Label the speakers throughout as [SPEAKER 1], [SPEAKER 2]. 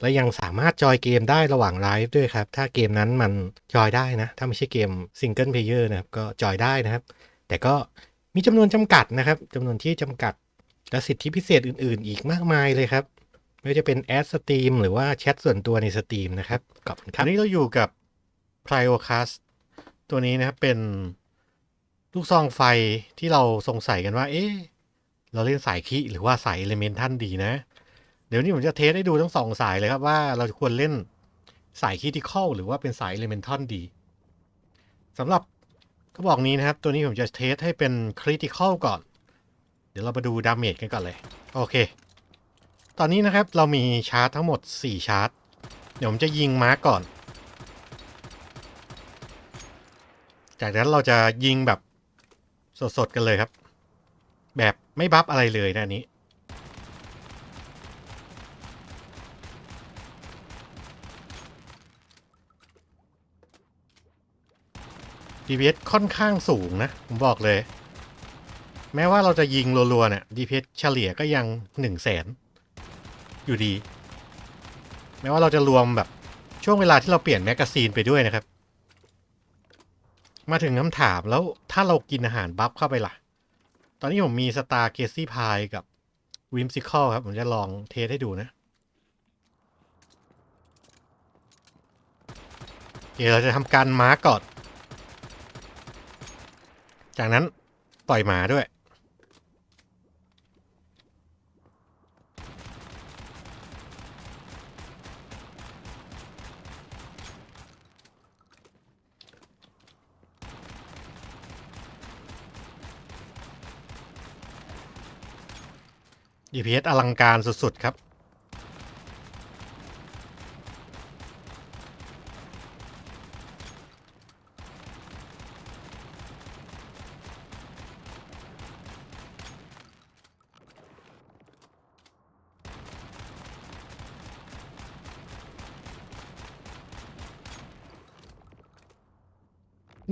[SPEAKER 1] และยังสามารถจอยเกมได้ระหว่างไลฟ์ด้วยครับ ถ้าเกมนั้นมันจอยได้นะ ถ้าไม่ใช่เกมซิงเกิลเพลเยอร์นะครับ ก็จอยได้นะครับ แต่ก็มีจำนวนจำกัดนะครับจำนวนที่จำกัด และสิทธิพิเศษอื่น ๆ อีกมากมายเลยครับไม่ว่าจะเป็นแอดสตรีมหรือว่าแชทส่วนตัวในสตรีมนะครับขอบคุณครับวันนี้เราอยู่กับ p r i o c a s t ตัวนี้นะครับเป็นลูกซองไฟที่เราสงสัยกันว่า เอ๊ะ เราเล่นสายคีหรือว่าสายเอลเมนทันดีนะ เดี๋ยวนี้ผมจะเทสให้ดูทั้งสองสายเลยครับว่าเราควรเล่นสายคีติคอลหรือว่าเป็นสายเอลเมนทันดีสำหรับกระบอกนี้นะครับ ตัวนี้ผมจะเทสให้เป็นคริติคอลก่อน เดี๋ยวเรามาดูดาเมจกันก่อนเลย โอเค ตอนนี้นะครับเรามีชาร์จทั้งหมด 4 ชาร์จ เดี๋ยวผมจะยิงมาร์กก่อน จากนั้นเราจะยิงแบบสดๆกันเลยครับ แบบไม่บัฟอะไรเลยนะอัน DPS ค่อนข้างสูงนะ ผมบอกเลย แม้ว่าเราจะยิงรัวๆเนี่ย DPS เฉลี่ยก็ยังหนึ่งแสนอยู่ดี แม้ว่าเราจะรวมแบบช่วงเวลาที่เราเปลี่ยนแมกกาซีนไปด้วยนะครับ มาถึงคำถามแล้วถ้าเรากินอาหารบัฟเข้าไปล่ะ ตอนนี้ผมมีสตาร์เกซี่พายกับวิมซิคอลครับ ผมจะลองเทสให้ดูนะเดี๋ยวเราจะทำการมาร์กก่อน จากนั้นปล่อยหมาด้วย DPS อลังการสุด ๆ ครับ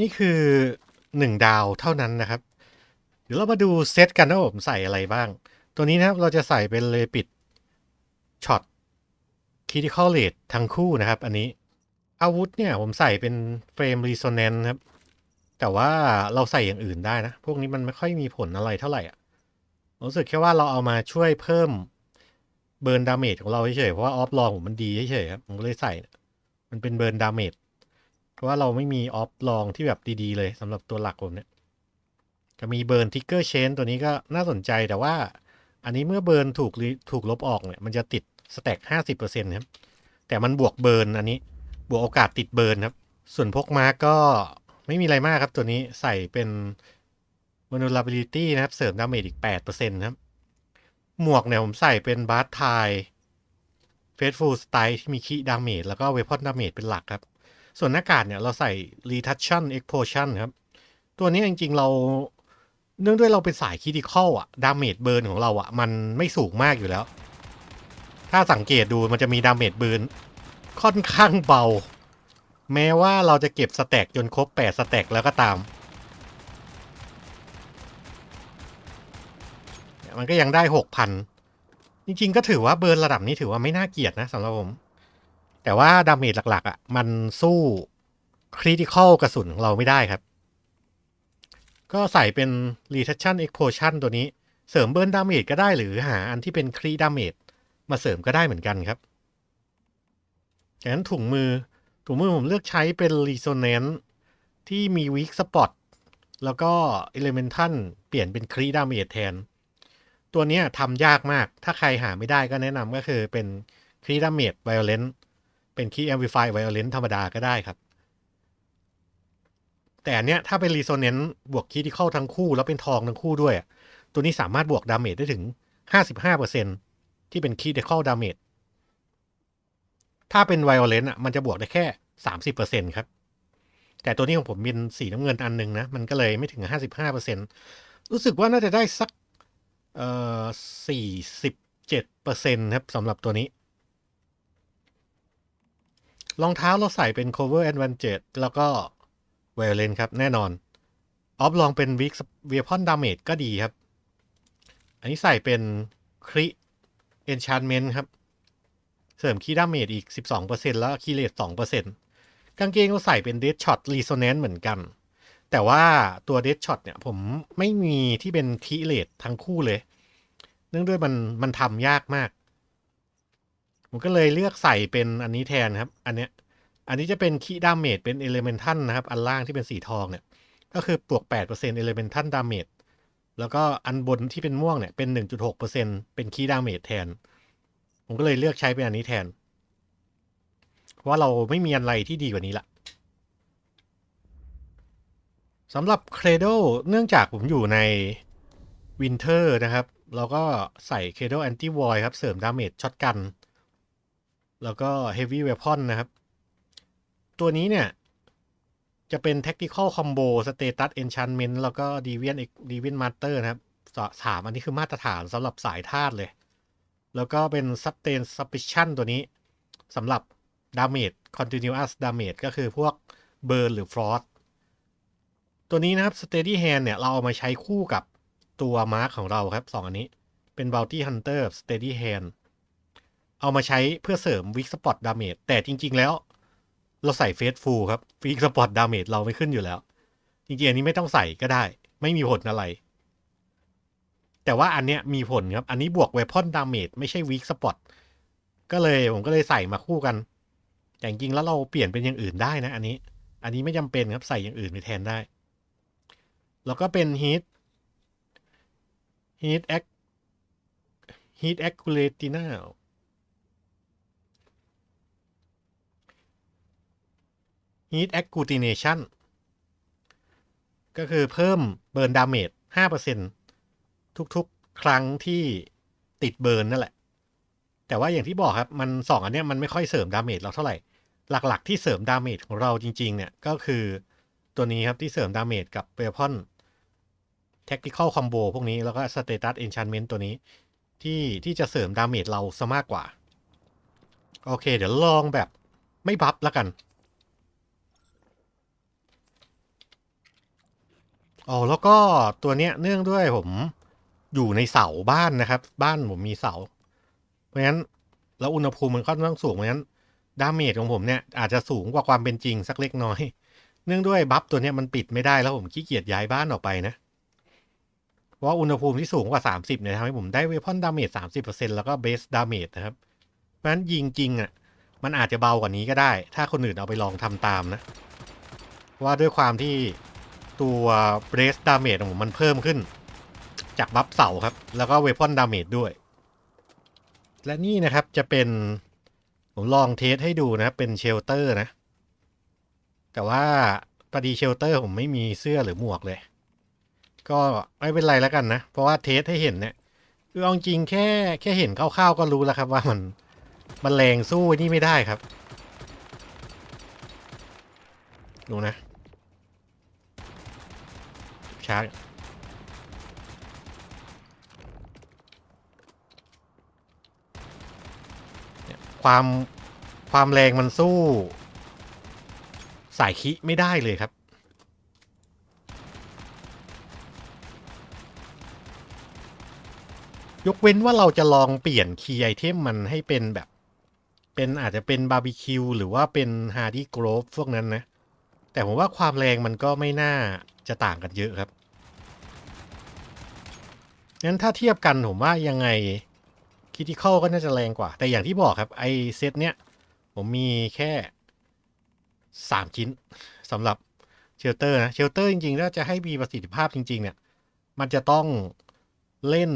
[SPEAKER 1] นี่คือหนึ่งดาวเท่านั้นนะครับ เดี๋ยวเรามาดูเซตกันว่าผมใส่อะไรบ้าง ตัวนี้นะครับเราจะใส่เป็นเลปิดช็อตคิติคอลเลตทั้งคู่นะครับ อันนี้อาวุธเนี่ยผมใส่เป็นเฟรมรีโซ n นนครับ แต่ว่าเราใส่อย่างอื่นได้นะ พวกนี้มันไม่ค่อยมีผลอะไรเท่าไหร่อะรู้สึกแค่ว่าเราเอามาช่วยเพิ่มเบิร์นดาเมจของเราเฉยๆเพราะว่าออฟลองผมมันดีเฉยๆครับผมก็เลยใส่ มันเป็นเบิร์นดาเมจ เพราะว่าเราไม่มีออฟลองที่แบบดีๆเลยสำหรับตัวหลักผมเนี่ยจะมีเบิร์นทิกเกอร์เชนตัวนี้ก็น่าสนใจแต่ว่า อันนี้เมื่อเบิร์นถูกถูกลบออกเนี่ยมันจะติดสแต็กห้าสิบเปอร์เซ็นต์ครับแต่มันบวกเบิร์นอันนี้บวกโอกาสติดเบิร์นครับ ส่วนพกมาร์กก็ไม่มีอะไรมากครับตัวนี้ใส่เป็น vulnerability นะครับ เสริมดาเมจอีกแปดเปอร์เซ็นต์ครับ หมวกเนี่ยผมใส่เป็นบาร์ทายเฟสฟูลสไตล์ที่มีคีดาเมจแล้วก็เวพอนดาเมจเป็นหลักครับ ส่วนหน้ากากเนี่ยเราใส่ retouchon explosion ครับ ตัวนี้จริงๆเราเนื่องด้วยเราเป็นสายคิดิคอลอะดาเมจเบิร์นของเราอะมันไม่สูงมากอยู่แล้ว ถ้าสังเกตดูมันจะมีดาเมจเบิร์นค่อนข้างเบา แม้ว่าเราจะเก็บสแต็กจนครบ 8 สแต็กแล้วก็ตาม มันก็ยังได้ 6,000 จริงๆ ก็ถือว่าเบิร์นระดับนี้ถือว่าไม่น่าเกลียดนะสำหรับผม แต่ว่าดาเมจหลัก ๆอะมันสู้คริติคอลกระสุนของเราไม่ได้ครับ ก็ใส่เป็น retention explosion ตัวนี้เสริมเบิร์นดาเมจก็ได้หรือหาอันที่เป็นครีดาเมจมาเสริมก็ได้เหมือนกันครับจากนั้นถุงมือถุงมือผมเลือกใช้เป็น resonance ที่มี weak spot แล้วก็ elemental เปลี่ยนเป็นครีดาเมจแทน ตัวนี้ทำยากมากถ้าใครหาไม่ได้ก็แนะนำก็คือเป็นครีดาเมจ violence เป็นคีย์ amplify violence ธรรมดาก็ได้ครับ แต่อันเนี้ยถ้าเป็น resonance บวก critical ทั้งคู่ แล้วเป็นทองทั้งคู่ด้วย ตัวนี้สามารถบวกดาเมจได้ถึง 55%ที่เป็น critical damage ถ้าเป็น violence อะมันจะบวกได้แค่ 30%ครับ แต่ตัวนี้ของผมเป็นสีน้ำเงินอันหนึ่งนะ มันก็เลยไม่ถึง 55%รู้สึกว่าน่าจะได้สักเอ่อ47%ครับสำหรับตัวนี้ รองเท้าเราใส่เป็น cover advantage แล้วก็ violent ครับ แน่นอน ออฟลองเป็น weak weapon damage ก็ดีครับ อันนี้ใส่เป็นคริ enchantment ครับ เสริมคีดาเมจอีก 12%แล้วคีย์เลท2%กางเกงเราใส่เป็น dead shot resonance เหมือนกัน แต่ว่าตัว dead shot เนี่ย ผมไม่มีที่เป็นคีเลททั้งคู่เลย เนื่องด้วยมันมันทำยากมาก ผมก็เลยเลือกใส่เป็นอันนี้แทนครับ อันเนี้ย อันนี้จะเป็นคีย์ดาเมจเป็น elemental นะครับ อันล่างที่เป็นสีทองเนี่ย ก็คือปลวก8% elemental damage แล้วก็อันบนที่เป็นม่วงเนี่ยเป็น 1.6%เป็นคีย์ดาเมจแทน ผมก็เลยเลือกใช้เป็นอันนี้แทน เพราะว่าเราไม่มีอะไรที่ดีกว่านี้ละสำหรับ Cradle เนื่องจากผมอยู่ใน Winter นะครับ เราก็ใส่ Cradle Anti Void ครับ เสริมดาเมจช็อตกัน แล้วก็ Heavy Weapon นะครับ ตัวนี้เนี่ย จะเป็น Tactical Combo Status Enchantment แล้วก็ Deviant Deviant Master นะครับสามอันนี้คือมาตรฐานสำหรับสายธาตุเลย แล้วก็เป็น Sustain Suspicion ตัวนี้สำหรับ Damage Continuous Damage ก็คือพวก Burn หรือ Frost ตัวนี้นะครับ Steady Hand เนี่ย เราเอามาใช้คู่กับตัวมาร์คของเราครับสองอันนี้เป็น Bounty Hunter Steady Hand เอามาใช้เพื่อเสริม Weak Spot Damage แต่จริง ๆ แล้ว เราใส่ Faithful ครับ Weak Spot Damage เราไม่ขึ้นอยู่แล้ว จริงๆ อันนี้ไม่ต้องใส่ก็ได้ ไม่มีผลอะไร แต่ว่าอันเนี้ยมีผลครับ อันนี้บวก Weapon Damage ไม่ใช่ Weak Spot ก็เลยผมก็เลยใส่มาคู่กัน แต่จริงๆแล้วเราเปลี่ยนเป็นอย่างอื่นได้นะ อันนี้ อันนี้ไม่จำเป็นครับใส่อย่างอื่นไปแทนได้ แล้วก็เป็น Heat Heat Act Heat Accuratina Heat Agglutination ก็คือเพิ่มเบิร์นดาเมจ5%ทุกๆ ครั้งที่ติดเบิร์นนั่นแหละ แต่ว่าอย่างที่บอกครับ มันสองอันเนี้ยมันไม่ค่อยเสริมดาเมจเราเท่าไหร่ หลักๆ ที่เสริมดาเมจของเราจริง ๆ เนี่ย ก็คือตัวนี้ครับที่เสริมดาเมจกับเ e พอน Tactical Combo พวกนี้แล้วก็ Status Enchantment ตัวนี้ที่ที่จะเสริมดาเมจเราซะมากกว่า โอเค เดี๋ยวลองแบบไม่บัฟแล้วกัน อ๋อแล้วก็ตัวเนี้ยเนื่องด้วยผมอยู่ในเสาบ้านนะครับ บ้านผมมีเสา เพราะฉะนั้นแล้วอุณหภูมิมันค่อนข้างสูงเพราะฉะนั้นดาเมจของผมเนี่ยอาจจะสูงกว่าความเป็นจริงสักเล็กน้อย เนื่องด้วยบัฟตัวเนี้ยมันปิดไม่ได้แล้วผมขี้เกียจย้ายบ้านออกไปนะเพราะอุณหภูมิที่สูงกว่า 30เนี่ยทำให้ผมได้เวพอนดาเมจ30%แล้วก็เบสดาเมจนะครับ เพราะฉะนั้นยิงจริงอะมันอาจจะเบากว่านี้ก็ได้ ถ้าคนอื่นเอาไปลองทำตามนะ ว่าด้วยความที่ ตัวเบสดาเมจของผมมันเพิ่มขึ้น จากบัฟเสาครับ แล้วก็เวพอนดาเมจด้วย และนี่นะครับจะเป็น ผมลองเทสให้ดูนะครับเป็นเชลเตอร์นะ แต่ว่าพอดีเชลเตอร์ผมไม่มีเสื้อหรือหมวกเลย ก็ไม่เป็นไรแล้วกันนะ เพราะว่าเทสให้เห็นเนี่ยคือเอาจริงแค่แค่เห็นคร่าวๆก็รู้แล้วครับว่ามันมันแรงสู้นี่ไม่ได้ครับ ดูนะ ช้าเนี่ยความความแรงมันสู้ สายคิไม่ได้เลยครับ ยกเว้นว่าเราจะลองเปลี่ยนคีย์ไอเทมมันให้เป็นแบบ เป็นอาจจะเป็นบาร์บีคิวหรือว่าเป็นฮาร์ดี้โกรฟพวกนั้นนะ แต่ผมว่าความแรงมันก็ไม่น่าจะต่างกันเยอะครับ งั้นถ้าเทียบกันผมว่ายังไงคิติคอลก็น่าจะแรงกว่า แต่อย่างที่บอกครับ ไอเซตเนี้ยผมมีแค่สามชิ้นสำหรับเชลเตอร์นะเชลเตอร์จริงๆ ถ้าจะให้มีประสิทธิภาพจริง ๆ เนี่ย มันจะต้องเล่น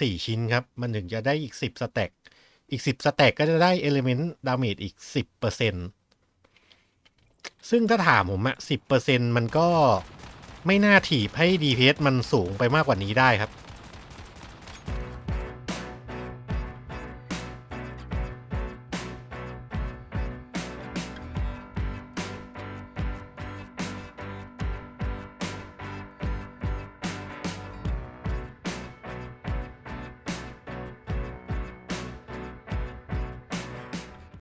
[SPEAKER 1] สี่ชิ้นครับ มันถึงจะได้อีกสิบสแต็กอีกสิบสแต็กก็จะได้เอลิเมนต์ดาเมจอีกสิบเปอร์เซ็นซึ่งถ้าถามผมอะสิบเปอร์เซ็นมันก็ไม่น่าถีบให้ DPS มันสูงไปมากกว่านี้ได้ครับ